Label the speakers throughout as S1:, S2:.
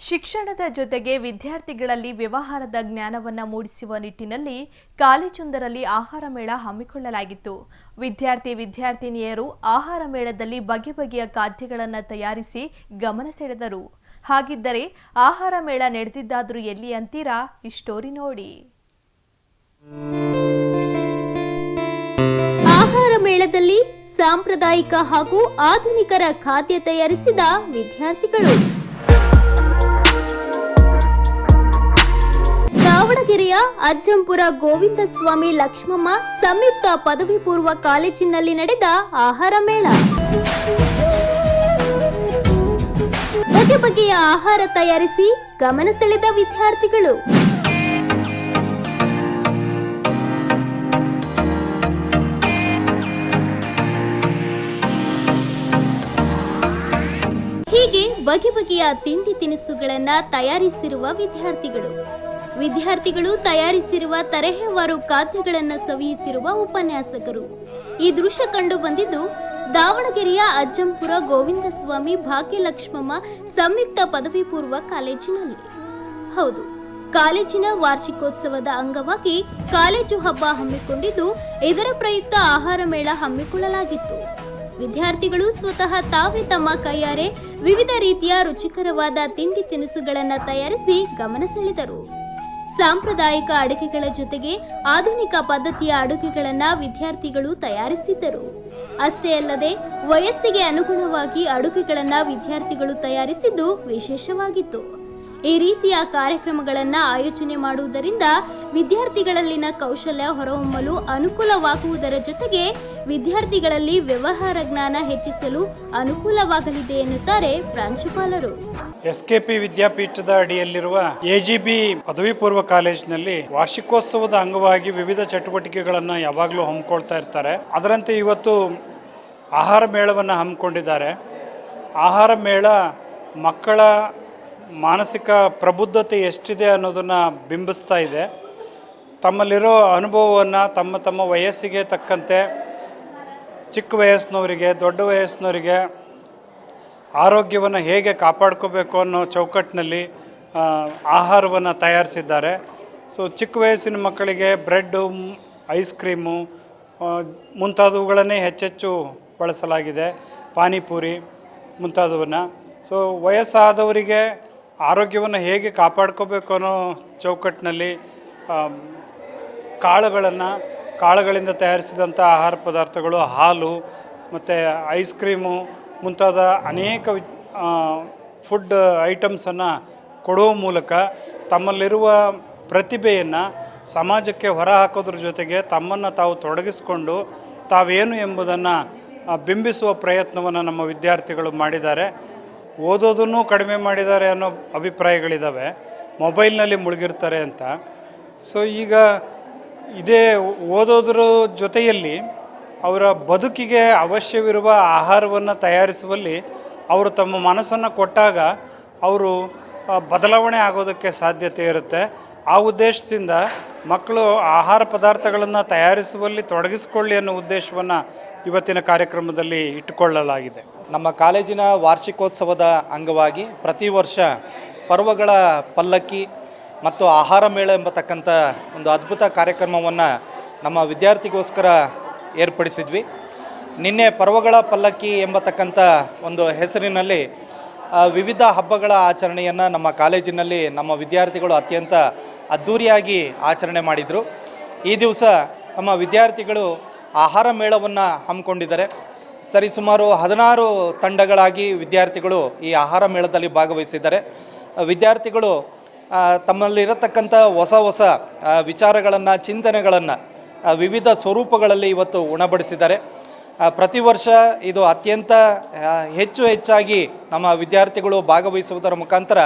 S1: ಶಿಕ್ಷಣದ ಜೊತೆಗೆ ವಿದ್ಯಾರ್ಥಿಗಳಲ್ಲಿ ವ್ಯವಹಾರದ ಜ್ಞಾನವನ್ನು ಮೂಡಿಸುವ ನಿಟ್ಟಿನಲ್ಲಿ ಕಾಲೇಜೊಂದರಲ್ಲಿ ಆಹಾರ ಮೇಳ ಹಮ್ಮಿಕೊಳ್ಳಲಾಗಿತ್ತು. ವಿದ್ಯಾರ್ಥಿ ವಿದ್ಯಾರ್ಥಿನಿಯರು ಆಹಾರ ಮೇಳದಲ್ಲಿ ಬಗೆ ಬಗೆಯ ಖಾದ್ಯಗಳನ್ನು ತಯಾರಿಸಿ ಗಮನ ಸೆಳೆದರು. ಹಾಗಿದ್ದರೆ ಆಹಾರ ಮೇಳ ನಡೆದಿದ್ದಾದರೂ ಎಲ್ಲಿ ಅಂತೀರಾ? ಈ ಸ್ಟೋರಿ ನೋಡಿ.
S2: ಆಹಾರ ಮೇಳದಲ್ಲಿ ಸಾಂಪ್ರದಾಯಿಕ ಹಾಗೂ ಆಧುನಿಕರ ಖಾದ್ಯ ತಯಾರಿಸಿದ ವಿದ್ಯಾರ್ಥಿಗಳು. ಅಜ್ಜಂಪುರ ಗೋವಿಂದ ಸ್ವಾಮಿ ಲಕ್ಷ್ಮಮ್ಮ ಸಂಯುಕ್ತ ಪದವಿ ಪೂರ್ವ ಕಾಲೇಜಿನಲ್ಲಿ ನಡೆದ ಆಹಾರ ಮೇಳ. ಬಗೆ ಬಗೆಯ ಆಹಾರ ತಯಾರಿಸಿ ಗಮನ ಸೆಳೆದ ವಿದ್ಯಾರ್ಥಿಗಳು. ಹೀಗೆ ಬಗೆ ಬಗೆಯ ತಿಂಡಿ ತಿನಿಸುಗಳನ್ನ ತಯಾರಿಸಿರುವ ವಿದ್ಯಾರ್ಥಿಗಳು. ವಿದ್ಯಾರ್ಥಿಗಳು ತಯಾರಿಸಿರುವ ತರಹೇವಾರು ಖಾದ್ಯಗಳನ್ನು ಸವಿಯುತ್ತಿರುವ ಉಪನ್ಯಾಸಕರು. ಈ ದೃಶ್ಯ ಕಂಡು ಬಂದಿದ್ದು, ದಾವಣಗೆರೆಯ ಅಜ್ಜಂಪುರ ಗೋವಿಂದ ಸ್ವಾಮಿ ಭಾಗ್ಯಲಕ್ಷ್ಮಮ್ಮ ಸಂಯುಕ್ತ ಪದವಿ ಪೂರ್ವ ಕಾಲೇಜಿನಲ್ಲಿ. ಹೌದು, ಕಾಲೇಜಿನ ವಾರ್ಷಿಕೋತ್ಸವದ ಅಂಗವಾಗಿ ಕಾಲೇಜು ಹಬ್ಬ ಹಮ್ಮಿಕೊಂಡಿದ್ದು, ಇದರ ಪ್ರಯುಕ್ತ ಆಹಾರ ಮೇಳ ಹಮ್ಮಿಕೊಳ್ಳಲಾಗಿತ್ತು. ವಿದ್ಯಾರ್ಥಿಗಳು ಸ್ವತಃ ತಾವೇ ತಮ್ಮ ಕೈಯಾರೆ ವಿವಿಧ ರೀತಿಯ ರುಚಿಕರವಾದ ತಿಂಡಿ ತಿನಿಸುಗಳನ್ನು ತಯಾರಿಸಿ ಗಮನ ಸೆಳೆದರು. ಸಾಂಪ್ರದಾಯಿಕ ಅಡುಗೆಗಳ ಜೊತೆಗೆ ಆಧುನಿಕ ಪದ್ಧತಿಯ ಅಡುಗೆಗಳನ್ನ ವಿದ್ಯಾರ್ಥಿಗಳು ತಯಾರಿಸಿದ್ದರು. ಅಷ್ಟೇ ಅಲ್ಲದೆ ವಯಸ್ಸಿಗೆ ಅನುಗುಣವಾಗಿ ಅಡುಗೆಗಳನ್ನ ವಿದ್ಯಾರ್ಥಿಗಳು ತಯಾರಿಸಿದ್ದು ವಿಶೇಷವಾಗಿತ್ತು. ಈ ರೀತಿಯ ಕಾರ್ಯಕ್ರಮಗಳನ್ನ ಆಯೋಜನೆ ಮಾಡುವುದರಿಂದ ವಿದ್ಯಾರ್ಥಿಗಳಲ್ಲಿನ ಕೌಶಲ್ಯ ಹೊರಹೊಮ್ಮಲು ಅನುಕೂಲವಾಗುವುದರ ಜೊತೆಗೆ ವಿದ್ಯಾರ್ಥಿಗಳಲ್ಲಿ ವ್ಯವಹಾರ ಜ್ಞಾನ ಹೆಚ್ಚಿಸಲು ಅನುಕೂಲವಾಗಲಿದೆ ಎನ್ನುತ್ತಾರೆ ಪ್ರಾಂಶುಪಾಲರು.
S3: ಎಸ್ ಕೆ ಪಿ ವಿದ್ಯಾಪೀಠದ ಅಡಿಯಲ್ಲಿರುವ ಎ ಜಿ ಬಿ ಪದವಿ ಪೂರ್ವ ಕಾಲೇಜಿನಲ್ಲಿ ವಾರ್ಷಿಕೋತ್ಸವದ ಅಂಗವಾಗಿ ವಿವಿಧ ಚಟುವಟಿಕೆಗಳನ್ನು ಯಾವಾಗಲೂ ಹಮ್ಮಿಕೊಳ್ತಾ ಇರ್ತಾರೆ. ಅದರಂತೆ ಇವತ್ತು ಆಹಾರ ಮೇಳವನ್ನು ಹಮ್ಮಿಕೊಂಡಿದ್ದಾರೆ. ಆಹಾರ ಮೇಳ ಮಕ್ಕಳ ಮಾನಸಿಕ ಪ್ರಬುದ್ಧತೆ ಎಷ್ಟಿದೆ ಅನ್ನೋದನ್ನು ಬಿಂಬಿಸ್ತಾ ಇದೆ. ತಮ್ಮಲ್ಲಿರೋ ಅನುಭವವನ್ನು ತಮ್ಮ ತಮ್ಮ ವಯಸ್ಸಿಗೆ ತಕ್ಕಂತೆ, ಚಿಕ್ಕ ವಯಸ್ಸಿನವರಿಗೆ, ದೊಡ್ಡ ವಯಸ್ಸಿನವರಿಗೆ, ಆರೋಗ್ಯವನ್ನು ಹೇಗೆ ಕಾಪಾಡ್ಕೋಬೇಕು ಅನ್ನೋ ಚೌಕಟ್ಟಿನಲ್ಲಿ ಆಹಾರವನ್ನು ತಯಾರಿಸಿದ್ದಾರೆ. ಸೊ ಚಿಕ್ಕ ವಯಸ್ಸಿನ ಮಕ್ಕಳಿಗೆ ಬ್ರೆಡ್ಡು, ಐಸ್ ಕ್ರೀಮು ಮುಂತಾದವುಗಳನ್ನೇ ಹೆಚ್ಚೆಚ್ಚು ಬಳಸಲಾಗಿದೆ. ಪಾನಿಪುರಿ ಮುಂತಾದವನ್ನು. ಸೊ ವಯಸ್ಸಾದವರಿಗೆ ಆರೋಗ್ಯವನ್ನು ಹೇಗೆ ಕಾಪಾಡ್ಕೋಬೇಕು ಅನ್ನೋ ಚೌಕಟ್ಟಿನಲ್ಲಿ ಕಾಳುಗಳನ್ನು, ಕಾಳುಗಳಿಂದ ತಯಾರಿಸಿದಂಥ ಆಹಾರ ಪದಾರ್ಥಗಳು, ಹಾಲು, ಮತ್ತು ಐಸ್ ಕ್ರೀಮು, ಮುಂತಾದ ಅನೇಕ ಫುಡ್ ಐಟಮ್ಸನ್ನು ಕೊಡುವ ಮೂಲಕ ತಮ್ಮಲ್ಲಿರುವ ಪ್ರತಿಭೆಯನ್ನು ಸಮಾಜಕ್ಕೆ ಹೊರಹಾಕೋದ್ರ ಜೊತೆಗೆ ತಮ್ಮನ್ನು ತಾವು ತೊಡಗಿಸಿಕೊಂಡು ತಾವೇನು ಎಂಬುದನ್ನು ಬಿಂಬಿಸುವ ಪ್ರಯತ್ನವನ್ನು ನಮ್ಮ ವಿದ್ಯಾರ್ಥಿಗಳು ಮಾಡಿದ್ದಾರೆ. ಓದೋದನ್ನು ಕಡಿಮೆ ಮಾಡಿದ್ದಾರೆ ಅನ್ನೋ ಅಭಿಪ್ರಾಯಗಳಿದ್ದಾವೆ ಮೊಬೈಲ್ನಲ್ಲಿ ಮುಳುಗಿರ್ತಾರೆ ಅಂತ. ಸೊ ಈಗ ಇದೇ ಓದೋದ್ರ ಜೊತೆಯಲ್ಲಿ ಅವರ ಬದುಕಿಗೆ ಅವಶ್ಯವಿರುವ ಆಹಾರವನ್ನು ತಯಾರಿಸುವಲ್ಲಿ ಅವರು ತಮ್ಮ ಮನಸ್ಸನ್ನು ಕೊಟ್ಟಾಗ ಅವರು ಬದಲಾವಣೆ ಆಗೋದಕ್ಕೆ ಸಾಧ್ಯತೆ ಇರುತ್ತೆ. ಆ ಉದ್ದೇಶದಿಂದ ಮಕ್ಕಳು ಆಹಾರ ಪದಾರ್ಥಗಳನ್ನು ತಯಾರಿಸುವಲ್ಲಿ ತೊಡಗಿಸಿಕೊಳ್ಳಿ ಅನ್ನೋ ಉದ್ದೇಶವನ್ನು ಇವತ್ತಿನ ಕಾರ್ಯಕ್ರಮದಲ್ಲಿ ಇಟ್ಟುಕೊಳ್ಳಲಾಗಿದೆ.
S4: ನಮ್ಮ ಕಾಲೇಜಿನ ವಾರ್ಷಿಕೋತ್ಸವದ ಅಂಗವಾಗಿ ಪ್ರತಿ ವರ್ಷ ಪರ್ವಗಳ ಪಲ್ಲಕ್ಕಿ ಮತ್ತು ಆಹಾರ ಮೇಳ ಎಂಬತಕ್ಕಂಥ ಒಂದು ಅದ್ಭುತ ಕಾರ್ಯಕ್ರಮವನ್ನು ನಮ್ಮ ವಿದ್ಯಾರ್ಥಿಗೋಸ್ಕರ ಏರ್ಪಡಿಸಿದ್ವಿ. ನಿನ್ನೆ ಪರ್ವಗಳ ಪಲ್ಲಕ್ಕಿ ಎಂಬತಕ್ಕಂಥ ಒಂದು ಹೆಸರಿನಲ್ಲಿ ವಿವಿಧ ಹಬ್ಬಗಳ ಆಚರಣೆಯನ್ನು ನಮ್ಮ ಕಾಲೇಜಿನಲ್ಲಿ ನಮ್ಮ ವಿದ್ಯಾರ್ಥಿಗಳು ಅತ್ಯಂತ ಅದ್ಧೂರಿಯಾಗಿ ಆಚರಣೆ ಮಾಡಿದರು. ಈ ದಿವಸ ನಮ್ಮ ವಿದ್ಯಾರ್ಥಿಗಳು ಆಹಾರ ಮೇಳವನ್ನು ಹಮ್ಮಿಕೊಂಡಿದ್ದಾರೆ. ಸರಿಸುಮಾರು ಹದಿನಾರು ತಂಡಗಳಾಗಿ ವಿದ್ಯಾರ್ಥಿಗಳು ಈ ಆಹಾರ ಮೇಳದಲ್ಲಿ ಭಾಗವಹಿಸಿದ್ದಾರೆ. ವಿದ್ಯಾರ್ಥಿಗಳು ತಮ್ಮಲ್ಲಿರತಕ್ಕಂಥ ಹೊಸ ಹೊಸ ವಿಚಾರಗಳನ್ನು, ಚಿಂತನೆಗಳನ್ನು ವಿವಿಧ ಸ್ವರೂಪಗಳಲ್ಲಿ ಇವತ್ತು ಉಣಬಡಿಸಿದ್ದಾರೆ. ಪ್ರತಿ ವರ್ಷ ಇದು ಅತ್ಯಂತ ಹೆಚ್ಚು ಹೆಚ್ಚಾಗಿ ನಮ್ಮ ವಿದ್ಯಾರ್ಥಿಗಳು ಭಾಗವಹಿಸುವುದರ ಮುಖಾಂತರ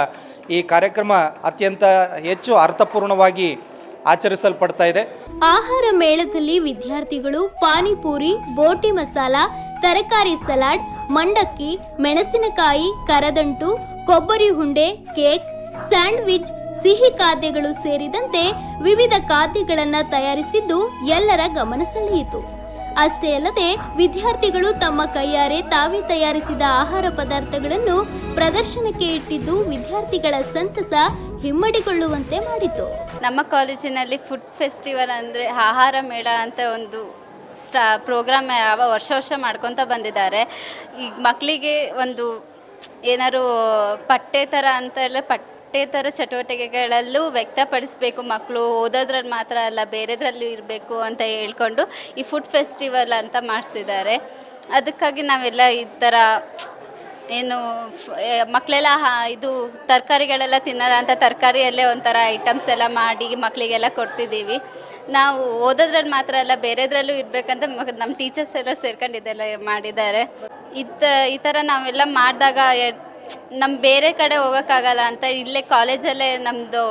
S4: ಈ ಕಾರ್ಯಕ್ರಮ ಅತ್ಯಂತ ಹೆಚ್ಚು ಅರ್ಥಪೂರ್ಣವಾಗಿ ಆಚರಿಸಲ್ಪಡ್ತಾ ಇದೆ.
S2: ಆಹಾರ ಮೇಳದಲ್ಲಿ ವಿದ್ಯಾರ್ಥಿಗಳು ಪಾನಿಪೂರಿ, ಬೋಟಿ ಮಸಾಲ ತರಕಾರಿ ಸಲಾಡ್, ಮಂಡಕ್ಕಿ, ಮೆಣಸಿನಕಾಯಿ, ಕರದಂಟು, ಕೊಬ್ಬರಿ ಹುಂಡೆ, ಕೇಕ್, ಸ್ಯಾಂಡ್ವಿಚ್, ಸಿಹಿ ಖಾದ್ಯಗಳು ಸೇರಿದಂತೆ ವಿವಿಧ ಖಾದ್ಯಗಳನ್ನು ತಯಾರಿಸಿದ್ದು ಎಲ್ಲರ ಗಮನ ಸೆಳೆಯಿತು. ಅಷ್ಟೇ ಅಲ್ಲದೆ ವಿದ್ಯಾರ್ಥಿಗಳು ತಮ್ಮ ಕೈಯಾರೆ ತಾವೇ ತಯಾರಿಸಿದ ಆಹಾರ ಪದಾರ್ಥಗಳನ್ನು ಪ್ರದರ್ಶನಕ್ಕೆ ಇಟ್ಟಿದ್ದು ವಿದ್ಯಾರ್ಥಿಗಳ ಸಂತಸ ಹಿಮ್ಮಡಿಗೊಳ್ಳುವಂತೆ ಮಾಡಿತು.
S5: ನಮ್ಮ ಕಾಲೇಜಿನಲ್ಲಿ ಫುಡ್ ಫೆಸ್ಟಿವಲ್ ಅಂದರೆ ಆಹಾರ ಮೇಳ ಅಂತ ಒಂದು ಸ್ಟಾ ಪ್ರೋಗ್ರಾಮ್ ಯಾವ ವರ್ಷ ವರ್ಷ ಮಾಡ್ಕೊತ ಬಂದಿದ್ದಾರೆ. ಈಗ ಮಕ್ಕಳಿಗೆ ಒಂದು ಏನಾದ್ರು ಪಠ್ಯೇತರ ಥರ ಅಂತ ಎಲ್ಲ ಪಠ್ಯೇತರ ಚಟುವಟಿಕೆಗಳಲ್ಲೂ ವ್ಯಕ್ತಪಡಿಸಬೇಕು. ಮಕ್ಕಳು ಓದೋದ್ರಲ್ಲಿ ಮಾತ್ರ ಅಲ್ಲ, ಬೇರೆದ್ರಲ್ಲೂ ಇರಬೇಕು ಅಂತ ಹೇಳ್ಕೊಂಡು ಈ ಫುಡ್ ಫೆಸ್ಟಿವಲ್ ಅಂತ ಮಾಡಿಸಿದ್ದಾರೆ. ಅದಕ್ಕಾಗಿ ನಾವೆಲ್ಲ ಈ ಥರ ಏನು ಮಕ್ಕಳೆಲ್ಲ ಇದು ತರಕಾರಿಗಳೆಲ್ಲ ತಿನ್ನಲ್ಲ ಅಂತ ತರಕಾರಿಯಲ್ಲೇ ಒಂಥರ ಐಟಮ್ಸ್ ಎಲ್ಲ ಮಾಡಿ ಮಕ್ಕಳಿಗೆಲ್ಲ ಕೊಡ್ತಿದ್ದೀವಿ. ನಾವು ಓದೋದ್ರಲ್ಲಿ ಮಾತ್ರ ಅಲ್ಲ, ಬೇರೆದ್ರಲ್ಲೂ ಇರಬೇಕಂತ ನಮ್ಮ ಟೀಚರ್ಸ್ ಎಲ್ಲ ಸೇರ್ಕೊಂಡಿದ್ದೆಲ್ಲ ಮಾಡಿದ್ದಾರೆ. ಇತ್ತ ಈ ಥರ ನಾವೆಲ್ಲ ಮಾಡಿದಾಗ ನಮ್ಮ ಬೇರೆ ಕಡೆ ಹೋಗೋಕ್ಕಾಗಲ್ಲ ಅಂತ, ಇಲ್ಲೇ ಕಾಲೇಜಲ್ಲೇ ನಮ್ಮದು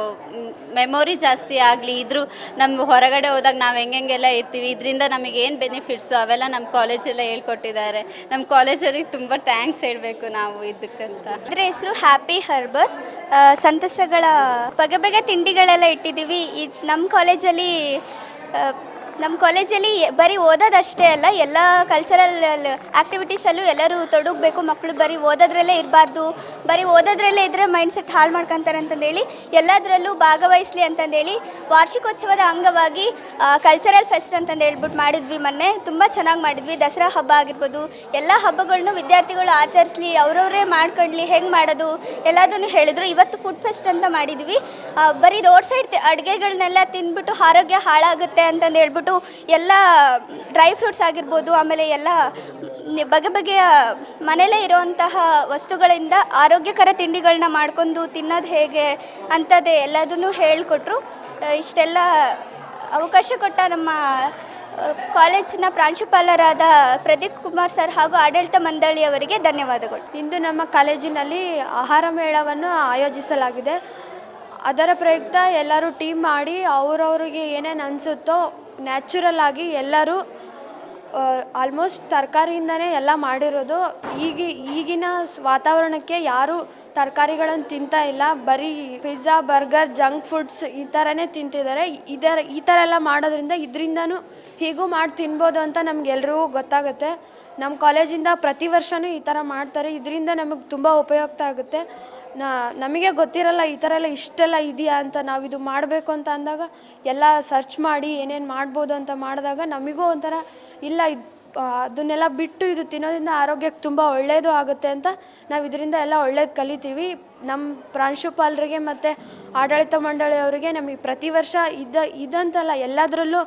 S5: ಮೆಮೊರಿ ಜಾಸ್ತಿ ಆಗಲಿ, ಇದ್ರೂ ನಮ್ಮ ಹೊರಗಡೆ ಹೋದಾಗ ನಾವು ಹೆಂಗೆಲ್ಲ ಇರ್ತೀವಿ, ಇದರಿಂದ ನಮಗೆ ಏನು ಬೆನಿಫಿಟ್ಸು ಅವೆಲ್ಲ ನಮ್ಮ ಕಾಲೇಜೆಲ್ಲ ಹೇಳ್ಕೊಟ್ಟಿದ್ದಾರೆ. ನಮ್ಮ ಕಾಲೇಜಲ್ಲಿ ತುಂಬ ಥ್ಯಾಂಕ್ಸ್ ಹೇಳಬೇಕು ನಾವು ಇದಕ್ಕಂತ
S6: ಅದರ ಹೆಸರು ಹ್ಯಾಪಿ ಹರ್ಬರ್ ಸಂತಸಗಳ ಬಗೆ ಬಗೆ ತಿಂಡಿಗಳೆಲ್ಲ ಇಟ್ಟಿದ್ದೀವಿ. ನಮ್ಮ ಕಾಲೇಜಲ್ಲಿ ನಮ್ಮ ಕಾಲೇಜಲ್ಲಿ ಬರೀ ಓದೋದಷ್ಟೇ ಅಲ್ಲ, ಎಲ್ಲ ಕಲ್ಚರಲ್ ಆ್ಯಕ್ಟಿವಿಟೀಸಲ್ಲೂ ಎಲ್ಲರೂ ತೊಡಗಬೇಕು ಮಕ್ಕಳು ಬರೀ ಓದೋದ್ರಲ್ಲೇ ಇರಬಾರ್ದು, ಬರೀ ಓದೋದ್ರಲ್ಲೇ ಇದ್ದರೆ ಮೈಂಡ್ಸೆಟ್ ಹಾಳು ಮಾಡ್ಕೊತಾರೆ ಅಂತಂದೇಳಿ, ಎಲ್ಲದರಲ್ಲೂ ಭಾಗವಹಿಸಲಿ ಅಂತಂದೇಳಿ ವಾರ್ಷಿಕೋತ್ಸವದ ಅಂಗವಾಗಿ ಕಲ್ಚರಲ್ ಫೆಸ್ಟ್ ಅಂತಂದು ಹೇಳ್ಬಿಟ್ಟು ಮಾಡಿದ್ವಿ ಮೊನ್ನೆ. ತುಂಬ ಚೆನ್ನಾಗಿ ಮಾಡಿದ್ವಿ. ದಸರಾ ಹಬ್ಬ ಆಗಿರ್ಬೋದು, ಎಲ್ಲ ಹಬ್ಬಗಳನ್ನು ವಿದ್ಯಾರ್ಥಿಗಳು ಆಚರಿಸ್ಲಿ, ಅವ್ರವರೇ ಮಾಡ್ಕೊಳ್ಳಿ ಹೆಂಗೆ ಮಾಡೋದು, ಎಲ್ಲದನ್ನು ಹೇಳಿದ್ರು. ಇವತ್ತು ಫುಡ್ ಫೆಸ್ಟ್ ಅಂತ ಮಾಡಿದ್ವಿ. ಬರೀ ರೋಡ್ ಸೈಡ್ ಅಡುಗೆಗಳನ್ನೆಲ್ಲ ತಿಂದ್ಬಿಟ್ಟು ಆರೋಗ್ಯ ಹಾಳಾಗುತ್ತೆ ಅಂತಂದು ಹೇಳ್ಬಿಟ್ಟು ಎಲ್ಲ ಡ್ರೈ ಫ್ರೂಟ್ಸ್ ಆಗಿರ್ಬೋದು, ಆಮೇಲೆ ಎಲ್ಲ ಬಗೆ ಬಗೆಯ ಮನೆಯಲ್ಲೇ ಇರುವಂತಹ ವಸ್ತುಗಳಿಂದ ಆರೋಗ್ಯಕರ ತಿಂಡಿಗಳನ್ನ ಮಾಡ್ಕೊಂಡು ತಿನ್ನೋದು ಹೇಗೆ ಅಂಥದ್ದೇ ಎಲ್ಲದನ್ನು ಹೇಳಿಕೊಟ್ರು. ಇಷ್ಟೆಲ್ಲ ಅವಕಾಶ ಕೊಟ್ಟ ನಮ್ಮ ಕಾಲೇಜಿನ ಪ್ರಾಂಶುಪಾಲರಾದ ಪ್ರದೀಪ್ ಕುಮಾರ್ ಸರ್ ಹಾಗೂ ಆಡಳಿತ ಮಂಡಳಿಯವರಿಗೆ ಧನ್ಯವಾದಗಳು.
S7: ಇಂದು ನಮ್ಮ ಕಾಲೇಜಿನಲ್ಲಿ ಆಹಾರ ಮೇಳವನ್ನು ಆಯೋಜಿಸಲಾಗಿದೆ. ಅದರ ಪ್ರಯುಕ್ತ ಎಲ್ಲರೂ ಟೀಮ್ ಮಾಡಿ ಅವರವರಿಗೆ ಏನೇನು ಅನಿಸುತ್ತೋ ನ್ಯಾಚುರಲ್ ಆಗಿ ಎಲ್ಲರೂ ಆಲ್ಮೋಸ್ಟ್ ತರಕಾರಿಯಿಂದನೇ ಎಲ್ಲ ಮಾಡಿರೋದು. ಈಗ, ಈಗಿನ ವಾತಾವರಣಕ್ಕೆ ಯಾರೂ ತರಕಾರಿಗಳನ್ನು ತಿಂತಾ ಇಲ್ಲ. ಬರೀ ಪಿಜ್ಜಾ ಬರ್ಗರ್ ಜಂಕ್ ಫುಡ್ಸ್ ಈ ಥರನೇ ತಿಂತಿದ್ದಾರೆ ಇದರ, ಈ ಥರ ಎಲ್ಲ ಮಾಡೋದ್ರಿಂದ ಇದರಿಂದನೂ ಹೀಗೂ ಮಾಡಿ ತಿನ್ಬೋದು ಅಂತ ನಮಗೆಲ್ರಿಗೂ ಗೊತ್ತಾಗುತ್ತೆ. ನಮ್ಮ ಕಾಲೇಜಿಂದ ಪ್ರತಿ ವರ್ಷವೂ ಈ ಥರ ಮಾಡ್ತಾರೆ. ಇದರಿಂದ ನಮಗೆ ತುಂಬ ಉಪಯುಕ್ತ ಆಗುತ್ತೆ. ನಮಗೆ ಗೊತ್ತಿರಲ್ಲ, ಈ ಥರ ಎಲ್ಲ ಇಷ್ಟೆಲ್ಲ ಇದೆಯಾ ಅಂತ ನಾವು ಇದು ಮಾಡಬೇಕು ಅಂತ ಅಂದಾಗ, ಎಲ್ಲ ಸರ್ಚ್ ಮಾಡಿ ಏನೇನು ಮಾಡ್ಬೋದು ಅಂತ ಮಾಡಿದಾಗ ನಮಗೂ ಒಂಥರ ಇಲ್ಲ ಅದನ್ನೆಲ್ಲ ಬಿಟ್ಟು ಇದು ತಿನ್ನೋದ್ರಿಂದ ಆರೋಗ್ಯಕ್ಕೆ ತುಂಬ ಒಳ್ಳೆಯದು ಆಗುತ್ತೆ ಅಂತ ನಾವು ಇದರಿಂದ ಎಲ್ಲ ಒಳ್ಳೇದು ಕಲಿತೀವಿ. ನಮ್ಮ ಪ್ರಾಂಶುಪಾಲರಿಗೆ ಮತ್ತು ಆಡಳಿತ ಮಂಡಳಿಯವರಿಗೆ ನಮಗೆ ಪ್ರತಿ ವರ್ಷ ಇದ, ಇದಂತಲ್ಲ ಎಲ್ಲದರಲ್ಲೂ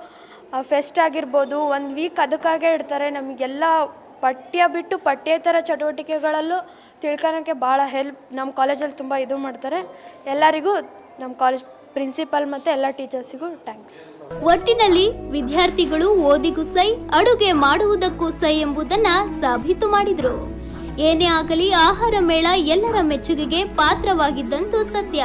S7: ಫೆಸ್ಟ್ ಆಗಿರ್ಬೋದು, ಒಂದು ವೀಕ್ ಅದಕ್ಕಾಗೇ ಇಡ್ತಾರೆ. ನಮಗೆಲ್ಲ ಪಠ್ಯ ಬಿಟ್ಟು ಪಠ್ಯೇತರ ಚಟುವಟಿಕೆಗಳಲ್ಲೂ ತಿಳ್ಕೊಳಕ್ಕೆ ಭಾಳ ಹೆಲ್ಪ್ ನಮ್ಮ ಕಾಲೇಜಲ್ಲಿ ತುಂಬ ಇದು ಮಾಡ್ತಾರೆ. ಎಲ್ಲರಿಗೂ ನಮ್ಮ ಕಾಲೇಜ್ ಪ್ರಿನ್ಸಿಪಲ್ ಮತ್ತು ಎಲ್ಲ ಟೀಚರ್ಸಿಗೂ ಥ್ಯಾಂಕ್ಸ್
S2: ಒಟ್ಟಿನಲ್ಲಿ ವಿದ್ಯಾರ್ಥಿಗಳು ಓದಿಗೂ ಸೈ, ಅಡುಗೆ ಮಾಡುವುದಕ್ಕೂ ಸೈ ಎಂಬುದನ್ನು ಸಾಬೀತು ಮಾಡಿದರು. ಏನೇ ಆಗಲಿ ಆಹಾರ ಮೇಳ ಎಲ್ಲರ ಮೆಚ್ಚುಗೆಗೆ ಪಾತ್ರವಾಗಿದ್ದಂತೂ ಸತ್ಯ.